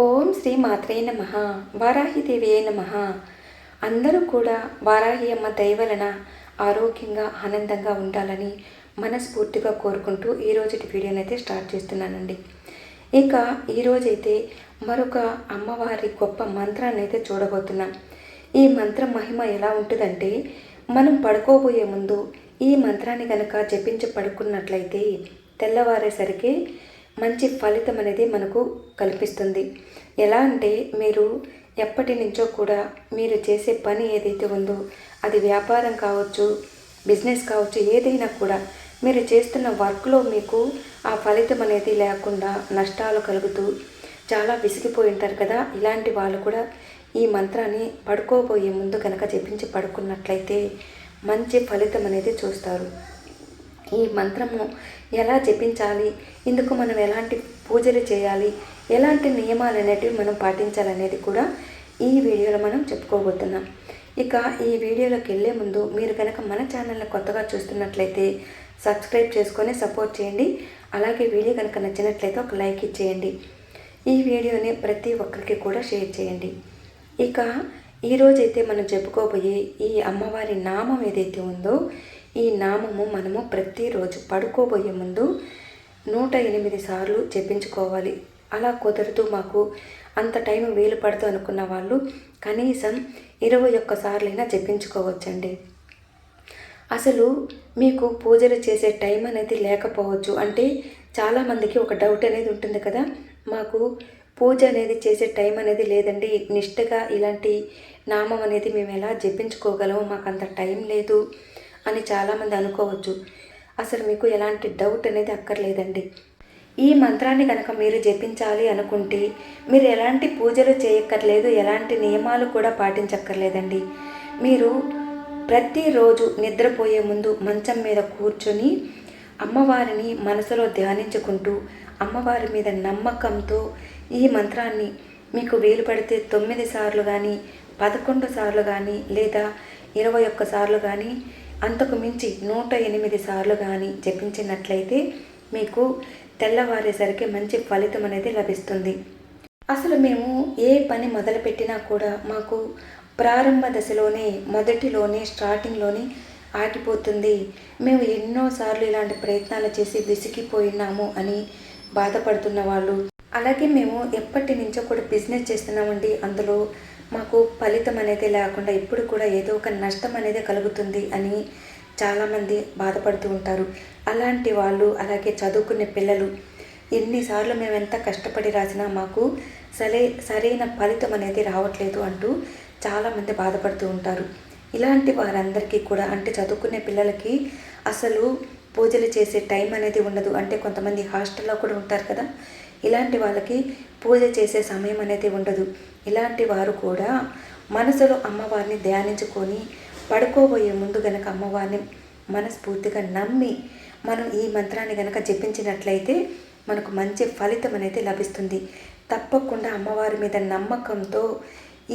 ఓం శ్రీ మాత్రే నమ వారాహిదేవి నమ. అందరూ కూడా వారాహి అమ్మ దయవలన ఆరోగ్యంగా ఆనందంగా ఉండాలని మనస్ఫూర్తిగా కోరుకుంటూ ఈ రోజుటి వీడియోని అయితే స్టార్ట్ చేస్తున్నానండి. ఇక ఈరోజైతే మరొక అమ్మవారి గొప్ప మంత్రాన్ని అయితే చూడబోతున్నాం. ఈ మంత్రం మహిమ ఎలా ఉంటుందంటే మనం పడుకోబోయే ముందు ఈ మంత్రాన్ని కనుక జపించి పడుకున్నట్లయితే తెల్లవారేసరికి మంచి ఫలితం అనేది మనకు కల్పిస్తుంది. ఎలా అంటే మీరు ఎప్పటి నుంచో కూడా మీరు చేసే పని ఏదైతే ఉందో అది వ్యాపారం కావచ్చు బిజినెస్ కావచ్చు ఏదైనా కూడా మీరు చేస్తున్న వర్క్లో మీకు ఆ ఫలితం అనేది లేకుండా నష్టాలు కలుగుతూ చాలా విసిగిపోయి ఉంటారు కదా. ఇలాంటి వాళ్ళు కూడా ఈ మంత్రాన్ని పడుకోబోయే ముందు కనుక జపించి పడుకున్నట్లయితే మంచి ఫలితం అనేది చూస్తారు. ఈ మంత్రము ఎలా జపించాలి? ఇందుకు మనం ఎలాంటి పూజలు చేయాలి? ఎలాంటి నియమాలు అనేటివి మనం పాటించాలనేది కూడా ఈ వీడియోలో మనం చెప్పుకోబోతున్నాం. ఇక ఈ వీడియోలోకి వెళ్ళే ముందు మీరు కనుక మన ఛానల్ని కొత్తగా చూస్తున్నట్లయితే సబ్స్క్రైబ్ చేసుకొని సపోర్ట్ చేయండి. అలాగే వీడియో కనుక నచ్చినట్లయితే ఒక లైక్ ఇచ్చేయండి. ఈ వీడియోని ప్రతి ఒక్కరికి కూడా షేర్ చేయండి. ఇక ఈరోజైతే మనం చెప్పుకోబోయే ఈ అమ్మవారి నామం ఏదైతే ఉందో ఈ నామము మనము ప్రతిరోజు పడుకోబోయే ముందు నూట ఎనిమిది సార్లు చెప్పించుకోవాలి అలా కుదరదు మాకు. అంత టైం వీలు పడుతూ అనుకున్న వాళ్ళు కనీసం ఇరవై ఒక్క సార్లైనా చెప్పించుకోవచ్చండి అసలు మీకు పూజలు చేసే టైం అనేది లేకపోవచ్చు. అంటే చాలామందికి ఒక డౌట్ అనేది ఉంటుంది కదా. మాకు పూజ అనేది చేసే టైం అనేది లేదండి. నిష్టగా ఇలాంటి నామం అనేది మేము ఎలా జపించుకోగలము మాకు అంత టైం లేదు. అని చాలామంది అనుకోవచ్చు. అసలు మీకు ఎలాంటి డౌట్ అనేది అక్కర్లేదండి. ఈ మంత్రాన్ని కనుక మీరు జపించాలి అనుకుంటే మీరు ఎలాంటి పూజలు చేయక్కర్లేదు ఎలాంటి నియమాలు కూడా పాటించక్కర్లేదండి. మీరు ప్రతిరోజు నిద్రపోయే ముందు మంచం మీద కూర్చొని అమ్మవారిని మనసులో ధ్యానించుకుంటూ అమ్మవారి మీద నమ్మకంతో ఈ మంత్రాన్ని మీకు వీలు పడితే తొమ్మిది సార్లు కానీ పదకొండు సార్లు కానీ లేదా ఇరవై ఒక్క సార్లు కానీ అంతకు మించి నూట ఎనిమిది సార్లు కానీ జపించినట్లయితే మీకు తెల్లవారేసరికి మంచి ఫలితం అనేది లభిస్తుంది. అసలు మేము ఏ పని మొదలుపెట్టినా కూడా మాకు ప్రారంభ దశలోనే మొదటిలోనే స్టార్టింగ్లోనే ఆగిపోతుంది. మేము ఎన్నోసార్లు ఇలాంటి ప్రయత్నాలు చేసి విసిగిపోయినాము అని బాధపడుతున్న వాళ్ళు. అలాగే మేము ఎప్పటి నుంచో కూడా బిజినెస్ చేస్తున్నామండి అందులో. మాకు ఫలితం అనేది లేకుండా ఇప్పుడు కూడా ఏదో ఒక నష్టం అనేది కలుగుతుంది అని చాలామంది బాధపడుతూ ఉంటారు. అలాంటి వాళ్ళు అలాగే చదువుకునే పిల్లలు ఎన్నిసార్లు మేము ఎంత కష్టపడి రాసినా మాకు సరే సరైన ఫలితం అనేది రావట్లేదు అంటూ చాలామంది బాధపడుతూ ఉంటారు. ఇలాంటి వారందరికీ కూడా అంటే చదువుకునే పిల్లలకి అసలు పూజలు చేసే టైం అనేది ఉండదు. అంటే కొంతమంది హాస్టల్లో కూడా ఉంటారు కదా ఇలాంటి వాళ్ళకి పూజ చేసే సమయం అనేది ఉండదు. ఇలాంటి వారు కూడా మనసులో అమ్మవారిని ధ్యానించుకొని పడుకోబోయే ముందు గనక అమ్మవారిని మనస్ఫూర్తిగా నమ్మి మనం ఈ మంత్రాన్ని గనక జపించినట్లయితే మనకు మంచి ఫలితం అనేది లభిస్తుంది. తప్పకుండా అమ్మవారి మీద నమ్మకంతో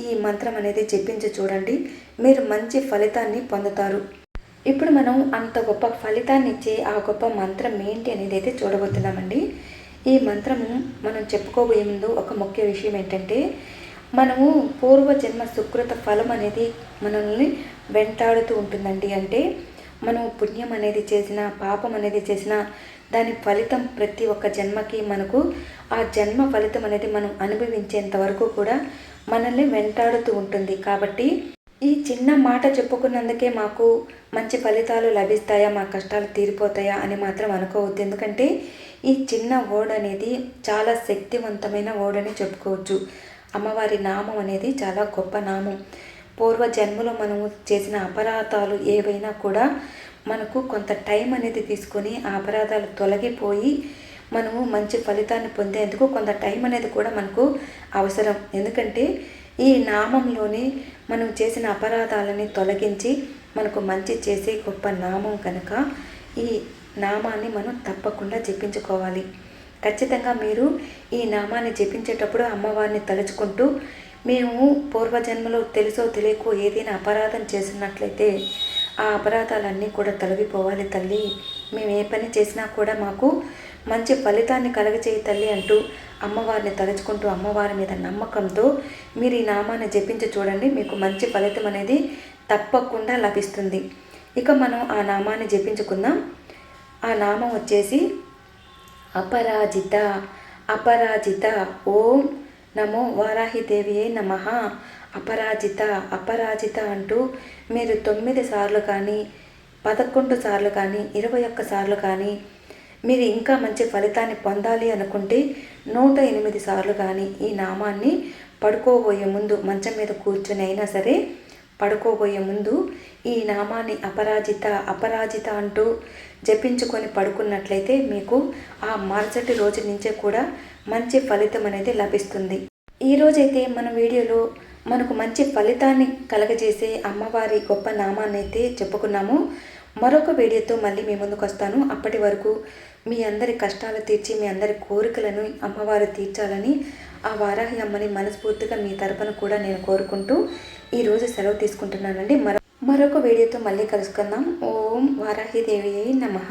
ఈ మంత్రం అనేది జపించి చూడండి. మీరు మంచి ఫలితాన్ని పొందుతారు. ఇప్పుడు మనం అంత గొప్ప ఫలితాన్ని ఇచ్చే ఆ గొప్ప మంత్రం ఏంటి అనేది అయితే చూడబోతున్నామండి. ఈ మంత్రము మనం చెప్పుకోబోయే ముందు ఒక ముఖ్య విషయం ఏంటంటే మనము పూర్వజన్మ సుకృత ఫలం అనేది మనల్ని వెంటాడుతూ ఉంటుందండి. అంటే మనం పుణ్యం అనేది చేసిన పాపం అనేది చేసిన దాని ఫలితం ప్రతి ఒక్క జన్మకి మనకు ఆ జన్మ ఫలితం అనేది మనం అనుభవించేంత వరకు కూడా మనల్ని వెంటాడుతూ ఉంటుంది. కాబట్టి ఈ చిన్న మాట చెప్పుకున్నందుకే మాకు మంచి ఫలితాలు లభిస్తాయా మా కష్టాలు తీరిపోతాయా అని మాత్రం అనుకోవద్దు. ఎందుకంటే ఈ చిన్న ఓడ్ అనేది చాలా శక్తివంతమైన ఓడని చెప్పుకోవచ్చు. అమ్మవారి నామం అనేది చాలా గొప్ప నామం. పూర్వ జన్మలో మనము చేసిన అపరాధాలు ఏవైనా కూడా మనకు కొంత టైం అనేది తీసుకొని ఆ అపరాధాలు తొలగిపోయి మనము మంచి ఫలితాన్ని పొందేందుకు కొంత టైం అనేది కూడా మనకు అవసరం. ఎందుకంటే ఈ నామంలోనే మనం చేసిన అపరాధాలని తొలగించి మనకు మంచి చేసే గొప్ప నామం కనుక ఈ నామాన్ని మనం తప్పకుండా జపించుకోవాలి. ఖచ్చితంగా మీరు ఈ నామాన్ని జపించేటప్పుడు అమ్మవారిని తలుచుకుంటూ మేము పూర్వజన్మలో తెలుసో తెలియకో ఏదైనా అపరాధం చేసినట్లయితే ఆ అపరాధాలన్నీ కూడా తొలగిపోవాలి తల్లి. మేము ఏ పని చేసినా కూడా మాకు మంచి ఫలితాన్ని కలగచేయి తల్లి అంటూ అమ్మవారిని తలుచుకుంటూ అమ్మవారి మీద నమ్మకంతో మీరు ఈ నామాన్ని జపించి చూడండి. మీకు మంచి ఫలితం అనేది తప్పకుండా లభిస్తుంది. ఇక మనం ఆ నామాన్ని జపించుకుందాం. ఆ నామం వచ్చేసి అపరాజిత అపరాజిత ఓం నమో వారాహిదేవియే నమ. అపరాజిత అపరాజిత అంటూ మీరు తొమ్మిది సార్లు కానీ పదకొండు సార్లు కానీ ఇరవై ఒక్క సార్లు కానీ మీరు ఇంకా మంచి ఫలితాన్ని పొందాలి అనుకుంటే నూట ఎనిమిది సార్లు కానీ ఈ నామాన్ని పడుకోబోయే ముందు మంచం మీద కూర్చొని అయినా సరే పడుకోబోయే ముందు ఈ నామాన్ని అపరాజిత అపరాజిత అంటూ జపించుకొని పడుకున్నట్లయితే మీకు ఆ మరుసటి రోజు నుంచే కూడా మంచి ఫలితం అనేది లభిస్తుంది. ఈ రోజైతే మన వీడియోలో మనకు మంచి ఫలితాన్ని కలగజేసే అమ్మవారి గొప్ప నామాన్ని అయితే చెప్పుకున్నాము. మరొక వీడియోతో మళ్ళీ మీ ముందుకు వస్తాను. అప్పటి వరకు మీ అందరి కష్టాలు తీర్చి మీ అందరి కోరికలను అమ్మవారు తీర్చాలని ఆ వారాహి అమ్మని మనస్ఫూర్తిగా మీ తరపున కూడా నేను కోరుకుంటూ ఈరోజు సెలవు తీసుకుంటున్నానండి. మరో మరొక వీడియోతో మళ్ళీ కలుసుకుందాం. ఓం వారాహిదేవి నమః.